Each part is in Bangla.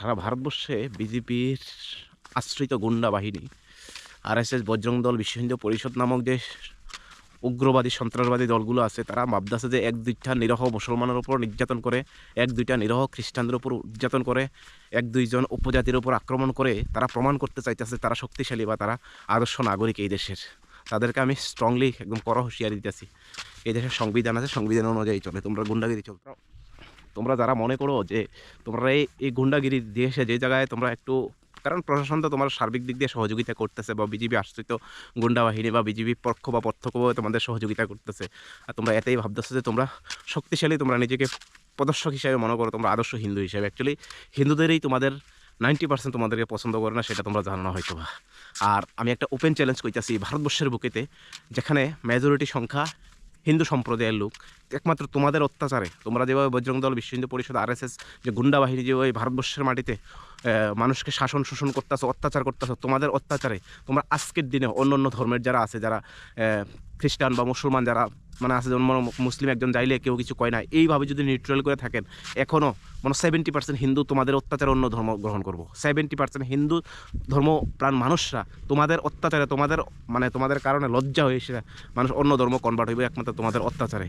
সারা ভারতবর্ষে বিজেপির আশ্রিত গুন্ডা বাহিনী, আরএসএস, বজরং দল, বিশ্ব হিন্দু পরিষদ নামক যে উগ্রবাদী, সন্ত্রাসবাদী দলগুলো আছে, তারা ভাবতেছে যে এক দুইটা নিরহ মুসলমানের উপর নির্যাতন করে, এক দুইটা নিরহ খ্রিস্টানদের উপর নির্যাতন করে, এক দুইজন উপজাতির উপর আক্রমণ করে তারা প্রমাণ করতে চাইতেছে তারা শক্তিশালী বা তারা আদর্শ নাগরিক এই দেশের। তাদেরকে আমি স্ট্রংলি একদম কড়া হুঁশিয়ারি দিতেছি। এই দেশের সংবিধান আছে, সংবিধান অনুযায়ী চলে, তোমরা গুন্ডাগিরি চলতে তোমরা যারা মনে করো যে তোমরা এই এই গুন্ডাগিরি এসে যে জায়গায় তোমরা একটু, কারণ প্রশাসন তো তোমার সার্বিক দিক দিয়ে সহযোগিতা করতেছে বা বিজেপি আশ্রিত গুন্ডা বাহিনী বা বিজেপি পক্ষ বা প্রত্যক্ষভাবে তোমাদের সহযোগিতা করতেছে। আর তোমরা এতেই ভাবতেছো যে তোমরা শক্তিশালী, তোমরা নিজেকে প্রদর্শক হিসাবে মনে করো, তোমরা আদর্শ হিন্দু হিসাবে। অ্যাকচুয়ালি হিন্দুদেরই তোমাদের নাইনটি পার্সেন্ট তোমাদেরকে পছন্দ করে না, সেটা তোমরা জানো না হয়তো আর আমি একটা ওপেন চ্যালেঞ্জ করতেছি ভারতবর্ষের বুকেতে, যেখানে মেজরিটি সংখ্যা হিন্দু সম্প্রদায়ের লোক। একমাত্র তোমাদের অত্যাচারে। তোমরা যেভাবে বজরং দল বিশ্ব হিন্দু পরিষদ, আরএসএস, যে গুন্ডা বাহিনী ওই ভারতবর্ষের মাটিতে মানুষকে শাসন, শোষণ করতেছো, অত্যাচার করতেছো, তোমাদের অত্যাচারে তোমরা আজকের দিনে অন্য অন্য ধর্মের যারা আছে, যারা খ্রিস্টান বা মুসলমান যারা মানে আছে, যেমন মনে মুসলিম একজন যাইলে কেউ কিছু কয় না। এইভাবে যদি নিউট্রাল করে থাকেন এখনও মানে সেভেন্টি পার্সেন্ট হিন্দু তোমাদের অত্যাচার অন্য ধর্ম গ্রহণ করব। সেভেন্টি পার্সেন্ট হিন্দু ধর্ম প্রাণ মানুষরা তোমাদের অত্যাচারে, তোমাদের মানে তোমাদের কারণে লজ্জা হয়ে এসে মানুষ অন্য ধর্ম কনভার্ট হইবে, একমাত্র তোমাদের অত্যাচারে।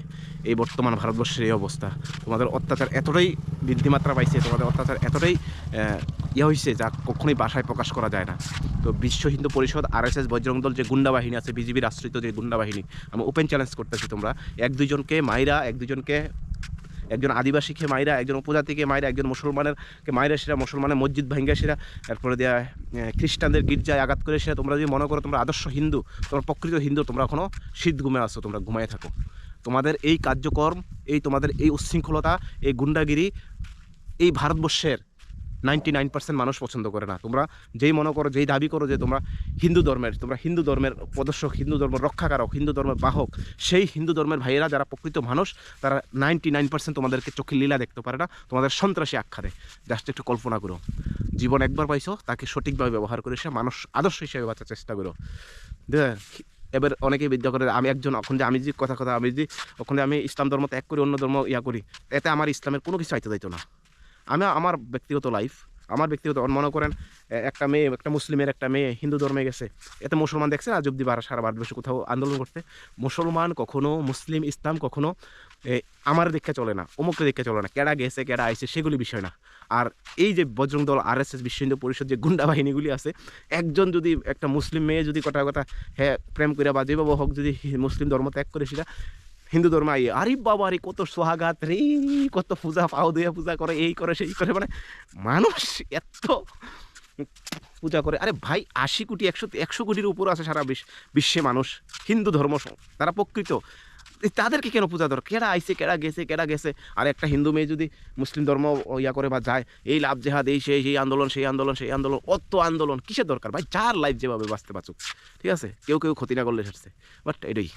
এই বর্তমান ভারতবর্ষের এই অবস্থা। তোমাদের অত্যাচার এতটাই বৃদ্ধিমাত্রা পাইছে, তোমাদের অত্যাচার এতটাই ইয়ে হয়েছে যা কখনোই ভাষায় প্রকাশ করা যায় না। তো বিশ্ব হিন্দু পরিষদ, আরএসএস বজরং দল যে গুন্ডা বাহিনী আছে বিজেপির আশ্রিত যে গুন্ডা বাহিনী, আমি ওপেন চ্যালেঞ্জ করতেছি তোমরা। এক দুজনকে মাইরা, এক দুজনকে একজন আদিবাসীকে মাইরা, একজন উপজাতিকে মাইরা, একজন মুসলমানের কে মাইরা সেরা, মুসলমানের মসজিদ ভাঙ্গা সেরা তারপরে দেয়া খ্রিস্টানদের গির্জায় আঘাত করে সেরা। তোমরা যদি মনে করো তোমরা আদর্শ হিন্দু, তোমরা প্রকৃত হিন্দু, তোমরা এখনও শীত ঘুমে আসছো তোমরা ঘুমায় থাকো। তোমাদের এই কার্যকর্ম, এই তোমাদের এই উচ্ছৃঙ্খলতা, এই গুন্ডাগিরি, এই ভারতবর্ষের নাইনটি নাইন পার্সেন্ট মানুষ পছন্দ করে না। তোমরা যেই মনে করো, যেই দাবি করো যে তোমরা হিন্দু ধর্মের, তোমরা হিন্দু ধর্মের প্রদর্শক, হিন্দু ধর্মের রক্ষাকারক, হিন্দু ধর্মের বাহক, সেই হিন্দু ধর্মের ভাইয়েরা যারা প্রকৃত মানুষ, তারা নাইনটি নাইন পার্সেন্ট তোমাদেরকে চোখের লীলা দেখতে পারে না। তোমাদের সন্ত্রাসী আখ্যা দেয়। জাস্ট একটু কল্পনা করো। জীবন একবার পাইছো, তাকে সঠিকভাবে ব্যবহার করে সে মানুষ, আদর্শ হিসেবে বাঁচার চেষ্টা করো। এবার অনেকেই বিদ্যা করে, আমি একজন, এখন যে আমি যে কথা কথা, আমি যে ওখানে আমি ইসলাম ধর্ম ত্যাগ করি, অন্য ধর্ম ইয়া করি, এতে আমার ইসলামের কোনো কিছু আইতে দিত না। আমি আমার ব্যক্তিগত লাইফ আমার ব্যক্তিগত মনে করেন একটা মেয়ে, একটা মুসলিমের একটা মেয়ে হিন্দু ধর্মে গেছে। এতে মুসলমান দেখছে না জব্দি বার সারা ভারতবর্ষে কোথাও আন্দোলন করতে। মুসলমান কখনো, মুসলিম, ইসলাম কখনো আমার দেখে চলে না, অমুকের দেখে চলে না। কেডা গেছে, কেডা আইছে, সেগুলি বিষয় না। আর এই যে বজরং দল আর এস এস বিশ্ব হিন্দু পরিষদ যে গুন্ডা বাহিনীগুলি আছে, একজন যদি একটা মুসলিম মেয়ে যদি কথা কথা হ্যাঁ প্রেম করে বা যেভাবে হোক, যদি মুসলিম ধর্ম ত্যাগ করে সেটা হিন্দু ধর্ম আই আরে বাবা রে কত সোহাগাত রে, কত পূজা পাও, দিয়ে পূজা করে, এই করে, সেই করে। মানে মানুষ এত পূজা করে। আরে ভাই, আশি কোটি, একশো একশো কোটির উপর আছে সারা বিশ্ব মানুষ, হিন্দু ধর্ম তারা প্রকৃত। তাদেরকে কেন পূজা দরকার কেডা আইছে, কেডা গেছে কেডা গেছে? আর একটা হিন্দু মেয়ে যদি মুসলিম ধর্ম ইয়া করে বা যায়, এই লাভ জেহাদ, এই সেই সেই আন্দোলন সেই আন্দোলন সেই আন্দোলন, অত আন্দোলন, কিসের দরকার? ভাই, যার লাইফ যেভাবে বাঁচতে বাঁচুক, ঠিক আছে? কেউ কেউ ক্ষতি না করলে সেরছে বাট এটাই।